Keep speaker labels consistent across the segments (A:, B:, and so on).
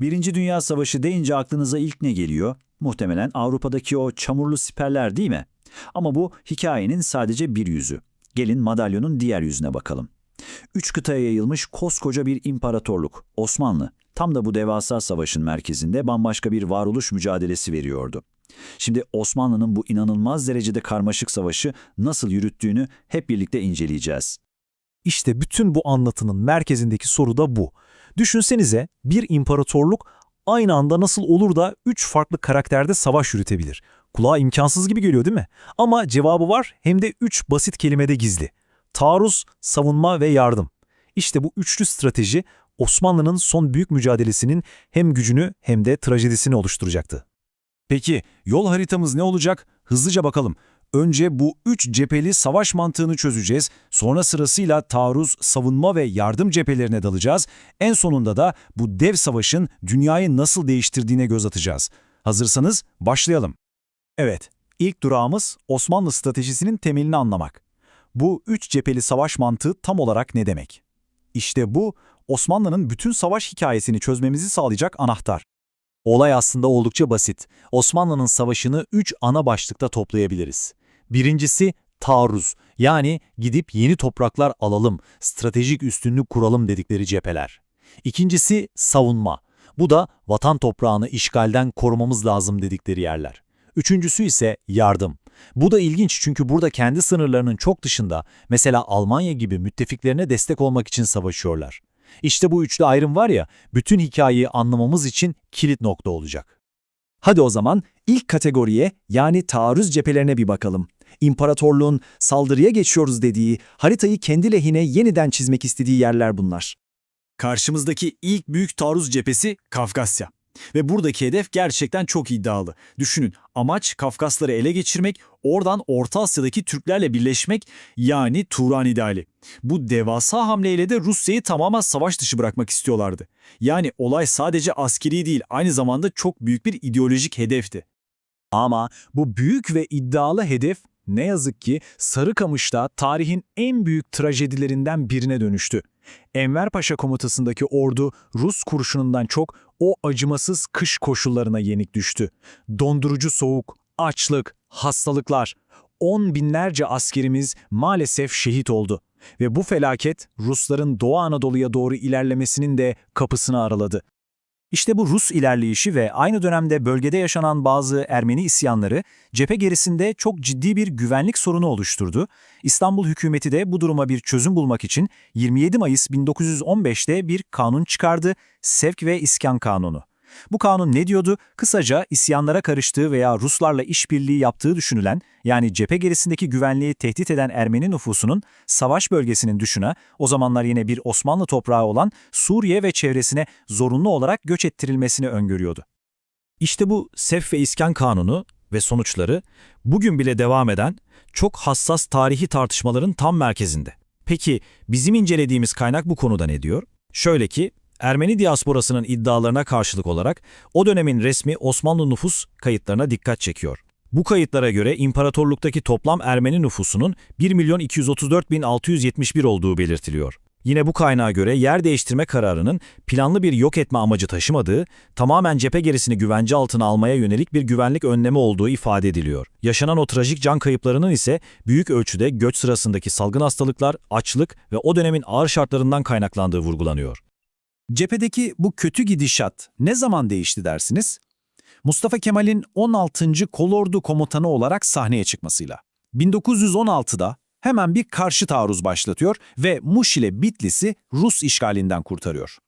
A: Birinci Dünya Savaşı deyince aklınıza ilk ne geliyor? Muhtemelen Avrupa'daki o çamurlu siperler değil mi? Ama bu hikayenin sadece bir yüzü. Gelin madalyonun diğer yüzüne bakalım. Üç kıtaya yayılmış koskoca bir imparatorluk, Osmanlı, tam da bu devasa savaşın merkezinde bambaşka bir varoluş mücadelesi veriyordu. Şimdi Osmanlı'nın bu inanılmaz derecede karmaşık savaşı nasıl yürüttüğünü hep birlikte inceleyeceğiz.
B: İşte bütün bu anlatının merkezindeki soru da bu. Düşünsenize bir imparatorluk aynı anda nasıl olur da üç farklı karakterde savaş yürütebilir? Kulağa imkansız gibi geliyor değil mi? Ama cevabı var hem de üç basit kelimede gizli. Taarruz, savunma ve yardım. İşte bu üçlü strateji Osmanlı'nın son büyük mücadelesinin hem gücünü hem de trajedisini oluşturacaktı.
C: Peki yol haritamız ne olacak? Hızlıca bakalım. Önce bu üç cepheli savaş mantığını çözeceğiz. Sonra sırasıyla taarruz, savunma ve yardım cephelerine dalacağız. En sonunda da bu dev savaşın dünyayı nasıl değiştirdiğine göz atacağız. Hazırsanız başlayalım.
B: Evet, ilk durağımız Osmanlı stratejisinin temelini anlamak. Bu üç cepheli savaş mantığı tam olarak ne demek? İşte bu, Osmanlı'nın bütün savaş hikayesini çözmemizi sağlayacak anahtar. Olay aslında oldukça basit. Osmanlı'nın savaşını üç ana başlıkta toplayabiliriz. Birincisi taarruz, yani gidip yeni topraklar alalım, stratejik üstünlük kuralım dedikleri cepheler. İkincisi savunma. Bu da vatan toprağını işgalden korumamız lazım dedikleri yerler. Üçüncüsü ise yardım. Bu da ilginç çünkü burada kendi sınırlarının çok dışında, mesela Almanya gibi müttefiklerine destek olmak için savaşıyorlar. İşte bu üçlü ayrım var ya, bütün hikayeyi anlamamız için kilit nokta olacak.
D: Hadi o zaman ilk kategoriye yani taarruz cephelerine bir bakalım. İmparatorluğun saldırıya geçiyoruz dediği, haritayı kendi lehine yeniden çizmek istediği yerler bunlar.
C: Karşımızdaki ilk büyük taarruz cephesi Kafkasya. Ve buradaki hedef gerçekten çok iddialı. Düşünün, amaç Kafkasları ele geçirmek, oradan Orta Asya'daki Türklerle birleşmek yani Turan ideali. Bu devasa hamleyle de Rusya'yı tamamen savaş dışı bırakmak istiyorlardı. Yani olay sadece askeri değil, aynı zamanda çok büyük bir ideolojik hedefti.
B: Ama bu büyük ve iddialı hedef ne yazık ki Sarıkamış'ta tarihin en büyük trajedilerinden birine dönüştü. Enver Paşa komutasındaki ordu Rus kurşunundan çok o acımasız kış koşullarına yenik düştü. Dondurucu soğuk, açlık, hastalıklar. On binlerce askerimiz maalesef şehit oldu. Ve bu felaket Rusların Doğu Anadolu'ya doğru ilerlemesinin de kapısını araladı. İşte bu Rus ilerleyişi ve aynı dönemde bölgede yaşanan bazı Ermeni isyanları cephe gerisinde çok ciddi bir güvenlik sorunu oluşturdu. İstanbul hükümeti de bu duruma bir çözüm bulmak için 27 Mayıs 1915'te bir kanun çıkardı, Sevk ve İskan Kanunu. Bu kanun ne diyordu? Kısaca isyanlara karıştığı veya Ruslarla işbirliği yaptığı düşünülen, yani cephe gerisindeki güvenliği tehdit eden Ermeni nüfusunun savaş bölgesinin dışına, o zamanlar yine bir Osmanlı toprağı olan Suriye ve çevresine zorunlu olarak göç ettirilmesini öngörüyordu. İşte bu Sef ve İskan Kanunu ve sonuçları bugün bile devam eden çok hassas tarihi tartışmaların tam merkezinde. Peki bizim incelediğimiz kaynak bu konuda ne diyor? Şöyle ki Ermeni diasporasının iddialarına karşılık olarak o dönemin resmi Osmanlı nüfus kayıtlarına dikkat çekiyor. Bu kayıtlara göre imparatorluktaki toplam Ermeni nüfusunun 1.234.671 olduğu belirtiliyor. Yine bu kaynağa göre yer değiştirme kararının planlı bir yok etme amacı taşımadığı, tamamen cephe gerisini güvence altına almaya yönelik bir güvenlik önlemi olduğu ifade ediliyor. Yaşanan o trajik can kayıplarının ise büyük ölçüde göç sırasındaki salgın hastalıklar, açlık ve o dönemin ağır şartlarından kaynaklandığı vurgulanıyor. Cephedeki bu kötü gidişat ne zaman değişti dersiniz? Mustafa Kemal'in 16. Kolordu Komutanı olarak sahneye çıkmasıyla. 1916'da hemen bir karşı taarruz başlatıyor ve Muş ile Bitlis'i Rus işgalinden kurtarıyor.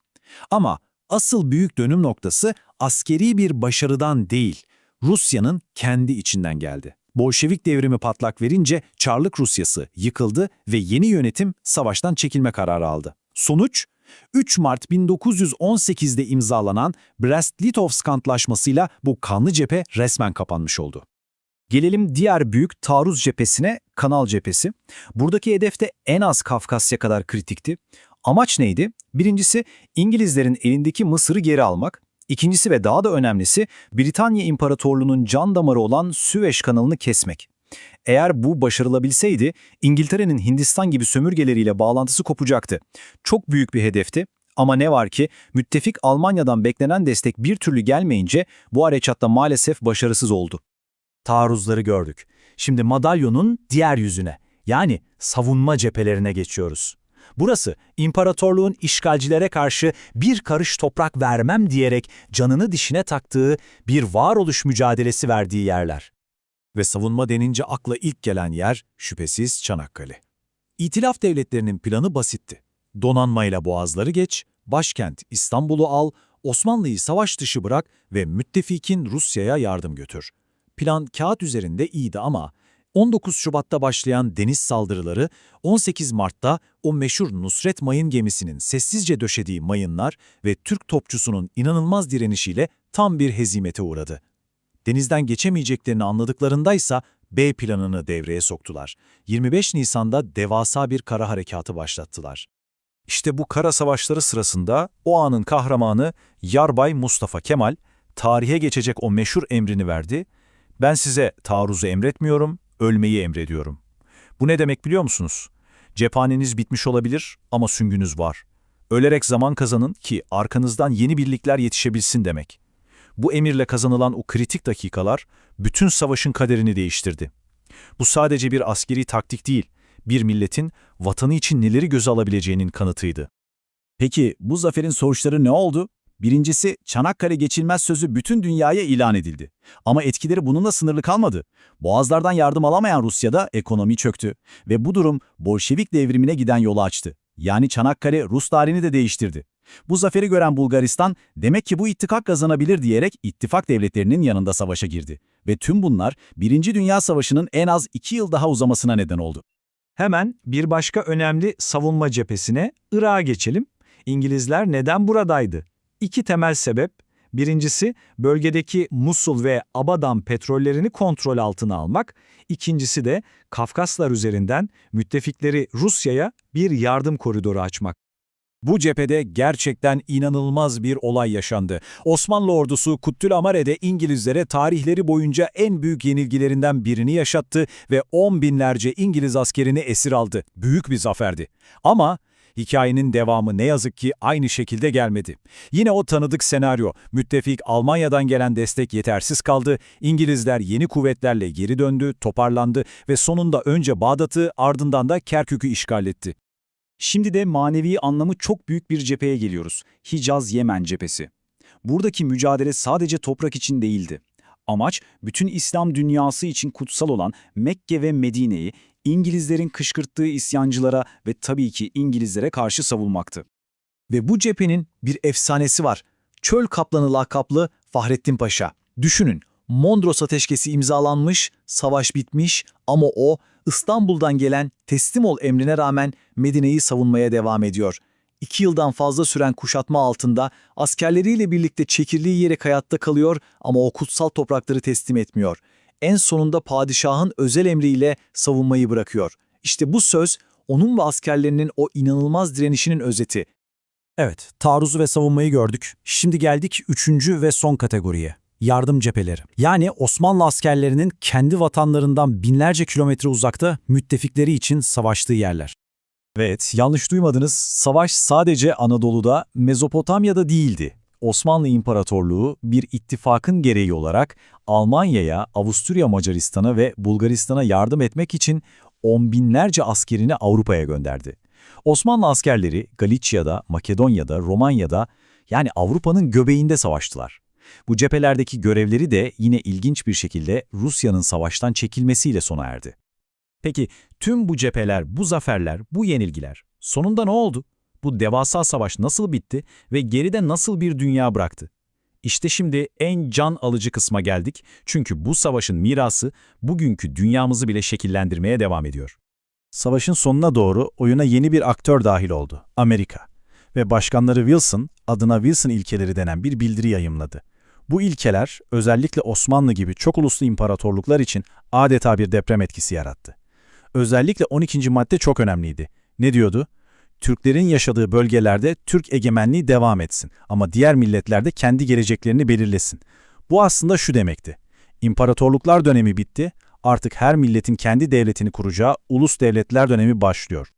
B: Ama asıl büyük dönüm noktası askeri bir başarıdan değil, Rusya'nın kendi içinden geldi. Bolşevik devrimi patlak verince Çarlık Rusyası yıkıldı ve yeni yönetim savaştan çekilme kararı aldı. Sonuç, 3 Mart 1918'de imzalanan Brest-Litovsk Antlaşması'yla bu kanlı cephe resmen kapanmış oldu. Gelelim diğer büyük taarruz cephesine, Kanal cephesi. Buradaki hedef de en az Kafkasya kadar kritikti. Amaç neydi? Birincisi İngilizlerin elindeki Mısır'ı geri almak. İkincisi ve daha da önemlisi Britanya İmparatorluğu'nun can damarı olan Süveyş kanalını kesmek. Eğer bu başarılabilseydi İngiltere'nin Hindistan gibi sömürgeleriyle bağlantısı kopacaktı. Çok büyük bir hedefti
C: Ama ne var ki müttefik Almanya'dan beklenen destek bir türlü gelmeyince bu harekat maalesef başarısız oldu. Taarruzları gördük. Şimdi madalyonun diğer yüzüne yani savunma cephelerine geçiyoruz. Burası imparatorluğun işgalcilere karşı bir karış toprak vermem diyerek canını dişine taktığı bir varoluş mücadelesi verdiği yerler. Ve savunma denince akla ilk gelen yer şüphesiz Çanakkale. İtilaf devletlerinin planı basitti. Donanmayla boğazları geç, başkent İstanbul'u al, Osmanlı'yı savaş dışı bırak ve müttefikin Rusya'ya yardım götür. Plan kağıt üzerinde iyiydi ama 19 Şubat'ta başlayan deniz saldırıları 18 Mart'ta o meşhur Nusret Mayın gemisinin sessizce döşediği mayınlar ve Türk topçusunun inanılmaz direnişiyle tam bir hezimete uğradı. Denizden geçemeyeceklerini anladıklarındaysa B planını devreye soktular. 25 Nisan'da devasa bir kara harekatı başlattılar. İşte bu kara savaşları sırasında o anın kahramanı Yarbay Mustafa Kemal tarihe geçecek o meşhur emrini verdi. Ben size taarruzu emretmiyorum, ölmeyi emrediyorum. Bu ne demek biliyor musunuz? Cephaneniz bitmiş olabilir ama süngünüz var. Ölerek zaman kazanın ki arkanızdan yeni birlikler yetişebilsin demek. Bu emirle kazanılan o kritik dakikalar bütün savaşın kaderini değiştirdi. Bu sadece bir askeri taktik değil, bir milletin vatanı için neleri göze alabileceğinin kanıtıydı.
E: Peki bu zaferin sonuçları ne oldu? Birincisi Çanakkale geçilmez sözü bütün dünyaya ilan edildi. Ama etkileri bununla sınırlı kalmadı. Boğazlardan yardım alamayan Rusya'da ekonomi çöktü ve bu durum Bolşevik devrimine giden yolu açtı. Yani Çanakkale Rus tarihini de değiştirdi. Bu zaferi gören Bulgaristan demek ki bu ittifak kazanabilir diyerek ittifak devletlerinin yanında savaşa girdi. Ve tüm bunlar Birinci Dünya Savaşı'nın en az iki yıl daha uzamasına neden oldu.
B: Hemen bir başka önemli savunma cephesine Irak'a geçelim. İngilizler neden buradaydı? İki temel sebep. Birincisi bölgedeki Musul ve Abadan petrollerini kontrol altına almak. İkincisi de Kafkaslar üzerinden müttefikleri Rusya'ya bir yardım koridoru açmak.
C: Bu cephede gerçekten inanılmaz bir olay yaşandı. Osmanlı ordusu Kuttülamare'de İngilizlere tarihleri boyunca en büyük yenilgilerinden birini yaşattı ve on binlerce İngiliz askerini esir aldı. Büyük bir zaferdi. Ama hikayenin devamı ne yazık ki aynı şekilde gelmedi. Yine o tanıdık senaryo, müttefik Almanya'dan gelen destek yetersiz kaldı, İngilizler yeni kuvvetlerle geri döndü, toparlandı ve sonunda önce Bağdat'ı ardından da Kerkük'ü işgal etti.
E: Şimdi de manevi anlamı çok büyük bir cepheye geliyoruz. Hicaz-Yemen cephesi. Buradaki mücadele sadece toprak için değildi. Amaç bütün İslam dünyası için kutsal olan Mekke ve Medine'yi İngilizlerin kışkırttığı isyancılara ve tabii ki İngilizlere karşı savunmaktı.
C: Ve bu cephenin bir efsanesi var. Çöl Kaplanı lakaplı Fahrettin Paşa. Düşünün, Mondros ateşkesi imzalanmış, savaş bitmiş ama o İstanbul'dan gelen teslim ol emrine rağmen Medine'yi savunmaya devam ediyor. İki yıldan fazla süren kuşatma altında askerleriyle birlikte çekirliği yere hayatta kalıyor ama o kutsal toprakları teslim etmiyor. En sonunda padişahın özel emriyle savunmayı bırakıyor. İşte bu söz onun ve askerlerinin o inanılmaz direnişinin özeti.
B: Evet, taarruzu ve savunmayı gördük. Şimdi geldik üçüncü ve son kategoriye. Yardım cepheleri. Yani Osmanlı askerlerinin kendi vatanlarından binlerce kilometre uzakta müttefikleri için savaştığı yerler.
C: Evet, yanlış duymadınız. Savaş sadece Anadolu'da, Mezopotamya'da değildi. Osmanlı İmparatorluğu bir ittifakın gereği olarak Almanya'ya, Avusturya Macaristan'a ve Bulgaristan'a yardım etmek için on binlerce askerini Avrupa'ya gönderdi. Osmanlı askerleri Galicia'da, Makedonya'da, Romanya'da yani Avrupa'nın göbeğinde savaştılar. Bu cephelerdeki görevleri de yine ilginç bir şekilde Rusya'nın savaştan çekilmesiyle sona erdi. Peki tüm bu cepheler, bu zaferler, bu yenilgiler sonunda ne oldu? Bu devasa savaş nasıl bitti ve geride nasıl bir dünya bıraktı? İşte şimdi en can alıcı kısma geldik çünkü bu savaşın mirası bugünkü dünyamızı bile şekillendirmeye devam ediyor. Savaşın sonuna doğru oyuna yeni bir aktör dahil oldu, Amerika. Ve başkanları Wilson adına Wilson ilkeleri denen bir bildiri yayımladı. Bu ilkeler özellikle Osmanlı gibi çok uluslu imparatorluklar için adeta bir deprem etkisi yarattı. Özellikle 12. madde çok önemliydi. Ne diyordu? Türklerin yaşadığı bölgelerde Türk egemenliği devam etsin ama diğer milletler de kendi geleceklerini belirlesin. Bu aslında şu demekti. İmparatorluklar dönemi bitti, artık her milletin kendi devletini kuracağı ulus devletler dönemi başlıyor.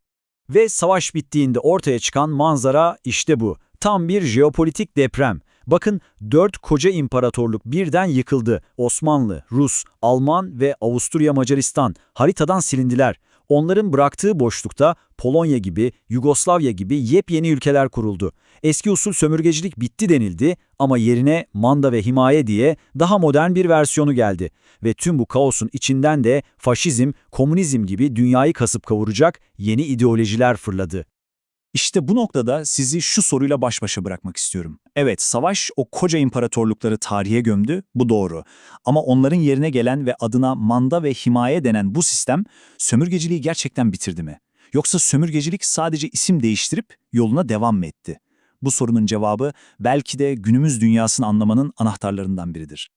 E: Ve savaş bittiğinde ortaya çıkan manzara işte bu.
A: Tam bir jeopolitik deprem. Bakın dört koca imparatorluk birden yıkıldı. Osmanlı, Rus, Alman ve Avusturya Macaristan haritadan silindiler. Onların bıraktığı boşlukta Polonya gibi, Yugoslavya gibi yepyeni ülkeler kuruldu. Eski usul sömürgecilik bitti denildi ama yerine manda ve himaye diye daha modern bir versiyonu geldi. Ve tüm bu kaosun içinden de faşizm, komünizm gibi dünyayı kasıp kavuracak yeni ideolojiler fırladı.
B: İşte bu noktada sizi şu soruyla baş başa bırakmak istiyorum. Evet, savaş o koca imparatorlukları tarihe gömdü, bu doğru. Ama onların yerine gelen ve adına manda ve himaye denen bu sistem sömürgeciliği gerçekten bitirdi mi? Yoksa sömürgecilik sadece isim değiştirip yoluna devam mı etti? Bu sorunun cevabı belki de günümüz dünyasını anlamanın anahtarlarından biridir.